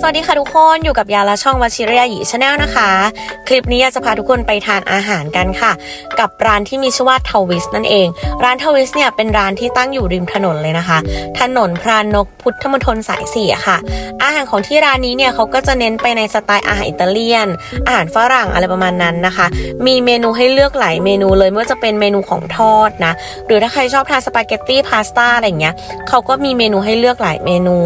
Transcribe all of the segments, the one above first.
สวัสดีค่ะทุกคนอยู่กับยาละช่องวชิรยาหยีชาแนลนะคะ คลิปนี้ยาจะพาทุกคนไปทานอาหารกันค่ะ กับร้านที่มีชื่อว่าทวิสนั่นเอง ร้านทวิสเนี่ยเป็นร้านที่ตั้งอยู่ริมถนนเลยนะคะ ถนนพรานนกพุทธมณฑลสายสี่ค่ะ อาหารของที่ร้านนี้เนี่ยเขาก็จะเน้นไปในสไตล์อาหารอิตาเลียน อาหารฝรั่งอะไรประมาณนั้นนะคะ มีเมนูให้เลือกหลายเมนูเลยไม่ว่าจะเป็นเมนูของทอดนะหรือถ้าใครชอบทานสปาเกตตี้พาสต้าอะไรอย่างเงี้ยเขาก็มีเมนูให้เลือกหลายเมนู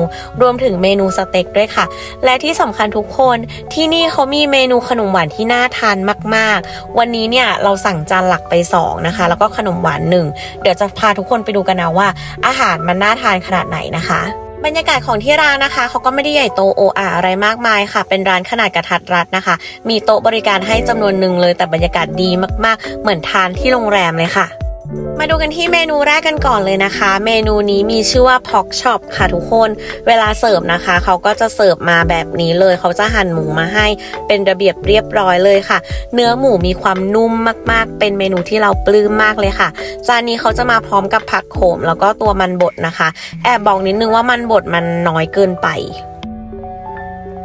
รวมถึงเมนูสเต็กด้วยค่ะ และที่สำคัญทุกคนที่นี่เขามีเมนูขนมหวานที่น่าทานมาก ๆ วันนี้เนี่ยเราสั่งจานหลักไปสองนะคะ แล้วก็ขนมหวานหนึ่งเดี๋ยวจะพาทุกคนไปดูกันนะว่า อาหารมันน่าทานขนาดไหนนะคะบรรยากาศของที่ร้านนะคะเขาก็ไม่ได้ใหญ่โตโออาอะไรมากมายค่ะ เป็นร้านขนาดกระทัดรัดนะคะ มีโต๊ะบริการให้จำนวนหนึ่งเลยแต่บรรยากาศดีมากๆ เหมือนทานที่โรงแรมเลยค่ะ มาดูกันที่เมนูแรกกันก่อนเลยนะคะ เมนูนี้มีชื่อว่า Pork Chop ค่ะทุกคน เวลาเสิร์ฟนะคะ เขาก็จะเสิร์ฟมาแบบนี้เลย เขาจะหั่นหมูมาให้ เป็นระเบียบเรียบร้อยเลยค่ะ เนื้อหมูมีความนุ่มมากๆ เป็นเมนูที่เราปลื้มมากเลยค่ะ จานนี้เขาจะมาพร้อมกับผักโขมแล้วก็ตัวมันบดนะคะ แอบบอกนิดนึงว่ามันบดมันน้อยเกินไป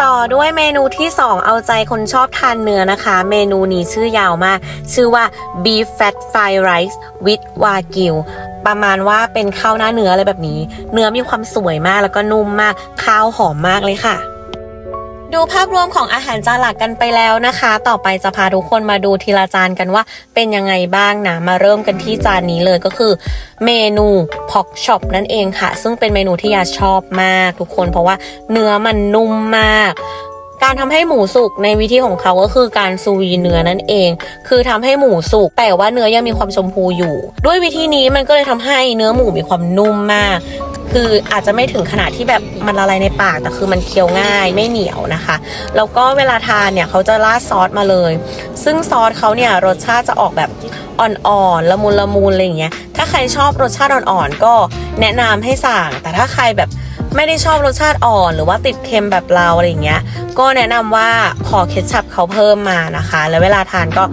ต่อด้วยเมนูที่ 2 เอาใจคนชอบทานเนื้อนะคะ เมนูนี้ชื่อยาวมาก ชื่อว่า beef fat fried rice with wagyu ประมาณว่าเป็นข้าวหน้าเนื้ออะไรแบบนี้ เนื้อมีความสวยมากแล้วก็นุ่มมาก ข้าวหอมมากเลยค่ะ ดูภาพรวมของอาหารจานหลักกันไปแล้วนะคะ ต่อไปจะพาทุกคนมาดูทีละจานกันว่าเป็นยังไงบ้างนะ มาเริ่มกันที่จานนี้เลยก็คือ เมนูพอกช็อปนั่นเองค่ะ ซึ่งเป็นเมนูที่ยาชอบมากทุกคนเพราะว่าเนื้อมันนุ่มมากการทำให้หมูสุกในวิธีของเขาก็คือการซูวีเนื้อนั่นเอง คือทำให้หมูสุกแต่ว่าเนื้อยังมีความชมพูอยู่ ด้วยวิธีนี้มันก็เลยทำให้เนื้อหมูมีความนุ่มมาก คืออาจจะไม่ถึงขนาดที่แบบมันละลายในปากแต่คือมันเคี้ยวง่ายไม่เหนียวนะคะแล้วก็เวลาทานเนี่ยเขาจะราดซอสมาเลย ซึ่งซอสเขาเนี่ยรสชาติจะออกแบบอ่อนๆละมุนละมุนอะไรอย่างเงี้ยถ้าใครชอบรสชาติอ่อนๆก็แนะนำให้สั่ง แต่ถ้าใครแบบไม่ได้ชอบรสชาติอ่อนหรือว่าติดเค็มแบบเราอะไรอย่างเงี้ย ก็แนะนำว่าขอเคชัพเขาเพิ่มมานะคะ แล้วเวลาทานก็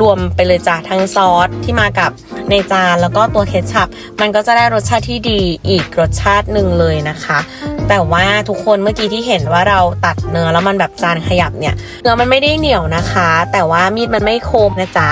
รวมไปเลยจ้ะทั้งซอสที่มากับ ในจานแล้วก็ตัวเคชัพมันก็จะได้รสชาติที่ดีอีกรสชาติหนึ่งเลยนะคะ แต่ว่าทุกคนเมื่อกี้ที่เห็นว่าเราตัดเนื้อแล้วมันแบบจานขยับเนี่ยเนื้อมันไม่ได้เหนียวนะคะ แต่ว่ามีดมันไม่คมนะจ๊ะ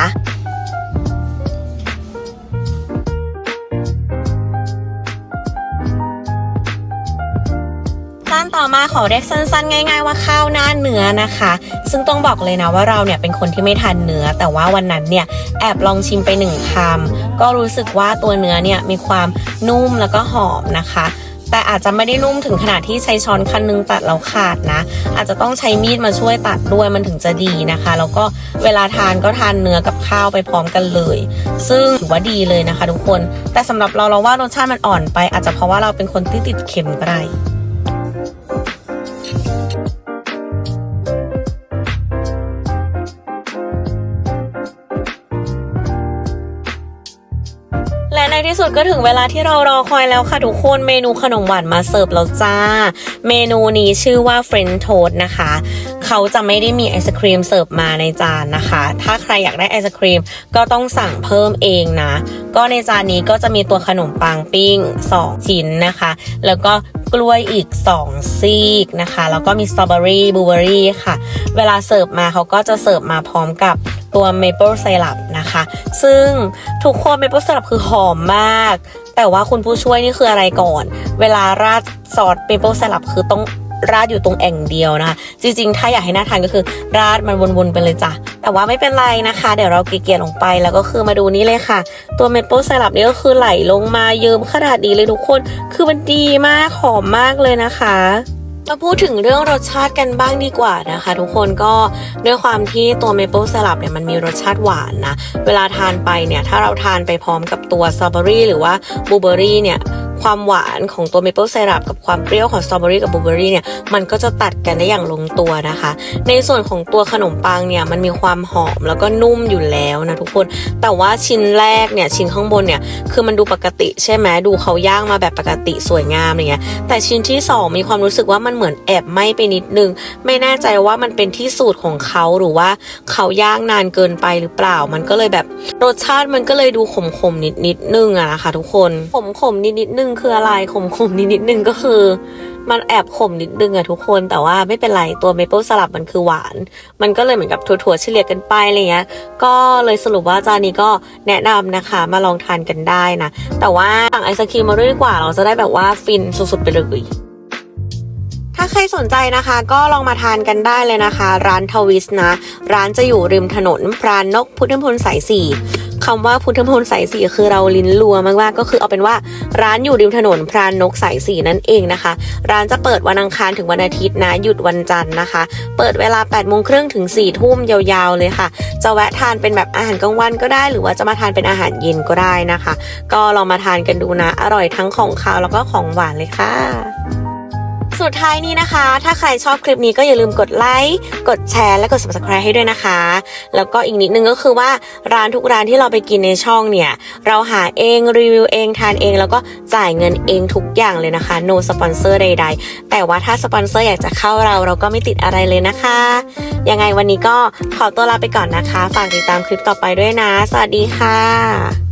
มาขอเรียกสั้นๆ ง่าย ๆ ว่าข้าวหน้าเนื้อนะคะ ซึ่งต้องบอกเลยนะว่าเราเนี่ยเป็นคนที่ไม่ทานเนื้อ แต่ว่าวันนั้นเนี่ยแอบลองชิมไปหนึ่งคำก็รู้สึกว่าตัวเนื้อเนี่ยมีความนุ่มแล้วก็หอมนะคะแต่อาจจะไม่ได้นุ่มถึงขนาดที่ใช้ช้อนคันนึงตัดแล้วขาดนะ อาจจะต้องใช้มีดมาช่วยตัดด้วยมันถึงจะดีนะคะ แล้วก็เวลาทานก็ทานเนื้อกับข้าวไปพร้อมกันเลย ซึ่งถือว่าดีเลยนะคะ ทุกคน แต่สำหรับเราเราว่ารสชาติมันอ่อนไป อาจจะเพราะว่าเราเป็นคนที่ติดเค็มก็ได้ สุดก็ถึงเวลาที่เรารอคอยแล้วค่ะทุกคนเมนูขนมหวานมาเสิร์ฟแล้วจ้า เมนูนี้ชื่อว่าเฟรนโทสนะคะ เขาจะไม่ได้มีไอศครีมเสิร์ฟมาในจานนะคะ ถ้าใครอยากได้ไอศครีมก็ต้องสั่งเพิ่มเองนะ ก็ในจานนี้ก็จะมีตัวขนมปังปิ้ง 2 ชิ้นนะคะ แล้วก็กล้วยอีก 2 ซีกนะคะ แล้วก็มีสตรอเบอรี่บลูเบอรี่ค่ะ เวลาเสิร์ฟมาเขาก็จะเสิร์ฟมาพร้อมกับตัวเมเปิลไซรัป ซึ่งทุกคนเมเปิลไซรัปคือหอมมาก แต่ว่าคุณผู้ช่วยนี่คืออะไรก่อน เวลาราดซอสเมเปิลไซรัปคือต้องราดอยู่ตรงแอ่งเดียวนะคะ จริงๆ ถ้าอยากให้น่าทานก็คือ ราดมันวนๆไปเลยจ้ะ แต่ว่าไม่เป็นไรนะคะ เดี๋ยวเราเกลี่ยลงไปแล้วก็คือมาดูนี่เลยค่ะ ตัวเมเปิลไซรัปนี่ก็คือไหลลงมาเยิ้มขนาดนี้เลยทุกคน คือมันดีมากหอมมากเลยนะคะ มาพูดถึงเรื่องรสชาติกันบ้างดีกว่านะคะ ทุกคนก็ด้วยความที่ตัวเมเปิลสลับเนี่ยมันมีรสชาติหวานนะ เวลาทานไปเนี่ยถ้าเราทานไปพร้อมกับตัวสตรอเบอรี่หรือว่าบลูเบอรี่เนี่ย ความหวานของตัวเมเปิล y r ั p กับความเปรี้ยวของสตรอเบอรี่กับบลูเบอรี่เนี่ยมันก็จะตัดกันได้อย่างลงตัวนะคะ ในส่วนของตัวขนมปังเนี่ยมันมีความหอมแล้วก็นุ่มอยู่แล้วนะทุกคน แต่ว่าชิ้นแรกเนี่ยชิ้นข้างบนเนี่ยคือมันดูปกติใช่ไหมดูเขาย่างมาแบบปกติสวยงามอะไรเงี้ยแต่ชิ้นที่สองมีความรู้สึกว่ามันเหมือนแอบไหม้ไปนิดนึง ไม่แน่ใจว่ามันเป็นที่สูตรของเขาหรือว่าเขาย่างนานเกินไปหรือเปล่า มันก็เลยแบบรสชาติมันก็เลยดูขมขมนิดนิดนึงอะนะคะทุกคนขมขมนิดนิดนึงคืออะไรขมขมนิดนิดนึงก็คือ มันแอบขมนิดนึงอะทุกคนแต่ว่าไม่เป็นไรตัวเมเปิลสลับมันคือหวาน มันก็เลยเหมือนกับถั่วๆเฉลี่ยกันไปอะไรเงี้ย ก็เลยสรุปว่าจานนี้ก็แนะนำนะคะมาลองทานกันได้นะ แต่ว่าสั่งไอศครีมมาด้วยดีกว่าเราจะได้แบบว่าฟินสุดๆไปเลยถ้าใครสนใจนะคะก็ลองมาทานกันได้เลยนะคะ ร้านทวิสนะ ร้านจะอยู่ริมถนนพรานนกพุทธมพลสายสี่ คำว่าพุทธมพลสายสี่คือเราลิ้นรัวมากๆก็คือเอาเป็นว่าร้านอยู่ริมถนนพรานนกสายสี่นั่นเองนะคะ ร้านจะเปิดวันอังคารถึงวันอาทิตย์นะหยุดวันจันทร์นะคะ เปิดเวลา8ปดโมงครึ่งถึง4ี่ทุ่มยาวๆเลยค่ะ จะแวะทานเป็นแบบอาหารกลางวันก็ได้ หรือว่าจะมาทานเป็นอาหารเย็นก็ได้นะคะ ก็ลองมาทานกันดูนะ อร่อยทั้งของคาวแล้วก็ของหวานเลยค่ะ สุดท้ายนี้นะคะ ถ้าใครชอบคลิปนี้ก็อย่าลืมกดไลค์กดแชร์และกด subscribe ให้ด้วยนะคะ แล้วก็อีกนิดนึงก็คือว่าร้านทุกร้านที่เราไปกินในช่องเนี่ย เราหาเองรีวิวเองทานเอง แล้วก็จ่ายเงินเองทุกอย่างเลยนะคะ no sponsor ใด ๆ แต่ว่าถ้าสปอนเซอร์อยากจะเข้าเราเราก็ไม่ติดอะไรเลยนะคะ ยังไงวันนี้ก็ขอตัวลาไปก่อนนะคะ ฝากติดตามคลิปต่อไปด้วยนะ สวัสดีค่ะ